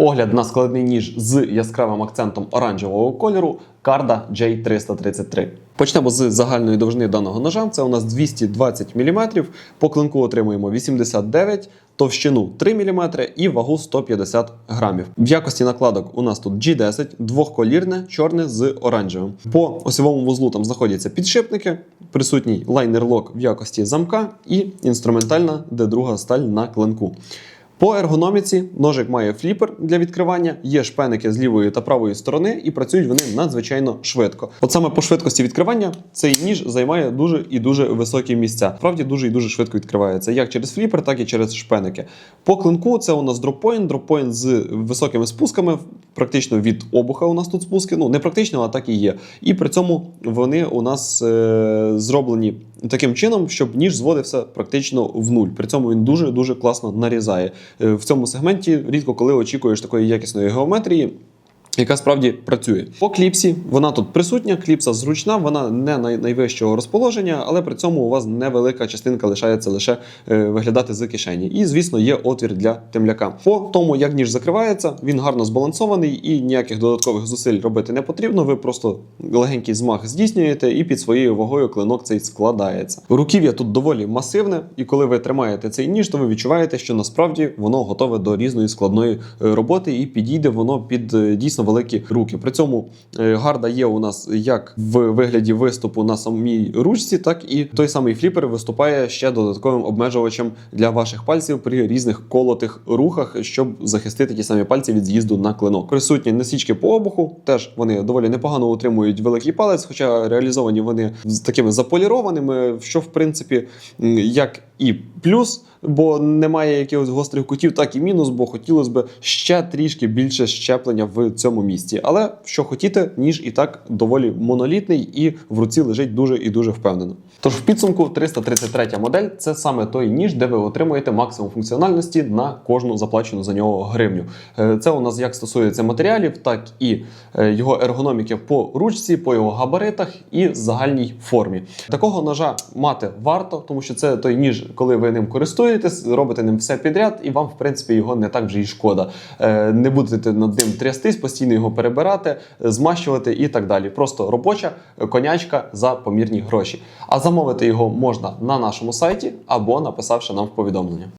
Огляд на складний ніж з яскравим акцентом оранжевого кольору Карда J333. Почнемо з загальної довжини даного ножа. Це у нас 220 мм. По клинку отримуємо 89 товщину 3 мм і вагу 150 грамів. В якості накладок у нас тут G10, двохколірне, чорне з оранжевим. По осьовому вузлу там знаходяться підшипники, присутній лайнер-лок в якості замка і інструментальна D2 сталь на клинку. По ергономіці ножик має фліпер для відкривання, є шпеники з лівої та правої сторони, і працюють вони надзвичайно швидко. От саме по швидкості відкривання цей ніж займає дуже і дуже високі місця. Справді дуже і дуже швидко відкривається, як через фліпер, так і через шпеники. По клинку це у нас дроппоінт, дроппоінт з високими спусками, практично від обуха у нас тут спуски. Ну не практично, а так і є. І при цьому вони у нас е- зроблені таким чином, щоб ніж зводився практично в нуль. При цьому він дуже дуже класно нарізає. Е, В цьому сегменті рідко коли очікуєш такої якісної геометрії. Яка справді працює по кліпсі, вона тут присутня. Кліпса зручна, вона не найвищого розположення, але при цьому у вас невелика частинка лишається лише е, виглядати з кишені. І, звісно, є отвір для темляка. По тому, як ніж закривається, він гарно збалансований і ніяких додаткових зусиль робити не потрібно. Ви просто легенький змах здійснюєте, і під своєю вагою клинок цей складається. Руків'я тут доволі масивне, і коли ви тримаєте цей ніж, то ви відчуваєте, що насправді воно готове до різної складної е, роботи і підійде воно під е, дійсно великі руки. При цьому е, гарда є у нас як в вигляді виступу на самій ручці, так і той самий фліпер виступає ще додатковим обмежувачем для ваших пальців при різних колотих рухах, щоб захистити ті самі пальці від з'їзду на клинок. Присутні насічки по обуху, теж вони доволі непогано утримують великий палець, хоча реалізовані вони з такими заполірованими, що в принципі як і плюс, бо немає якихось гострих кутів, так і мінус, бо хотілося б ще трішки більше щеплення в цьому місці. Але що хотіте, ніж і так доволі монолітний і в руці лежить дуже і дуже впевнено. Тож в підсумку 333 модель це саме той ніж, де ви отримуєте максимум функціональності на кожну заплачену за нього гривню. Е, Це у нас як стосується матеріалів, так і е, його ергономіки по ручці, по його габаритах і загальній формі. Такого ножа мати варто, тому що це той ніж, коли ви ним користуєтесь, робите ним все підряд, і вам, в принципі, його не так вже і шкода. Е, Не будете над ним трястись, постійно його перебирати, змащувати і так далі. Просто робоча конячка за помірні гроші. А замовити його можна на нашому сайті або написавши нам в повідомлення.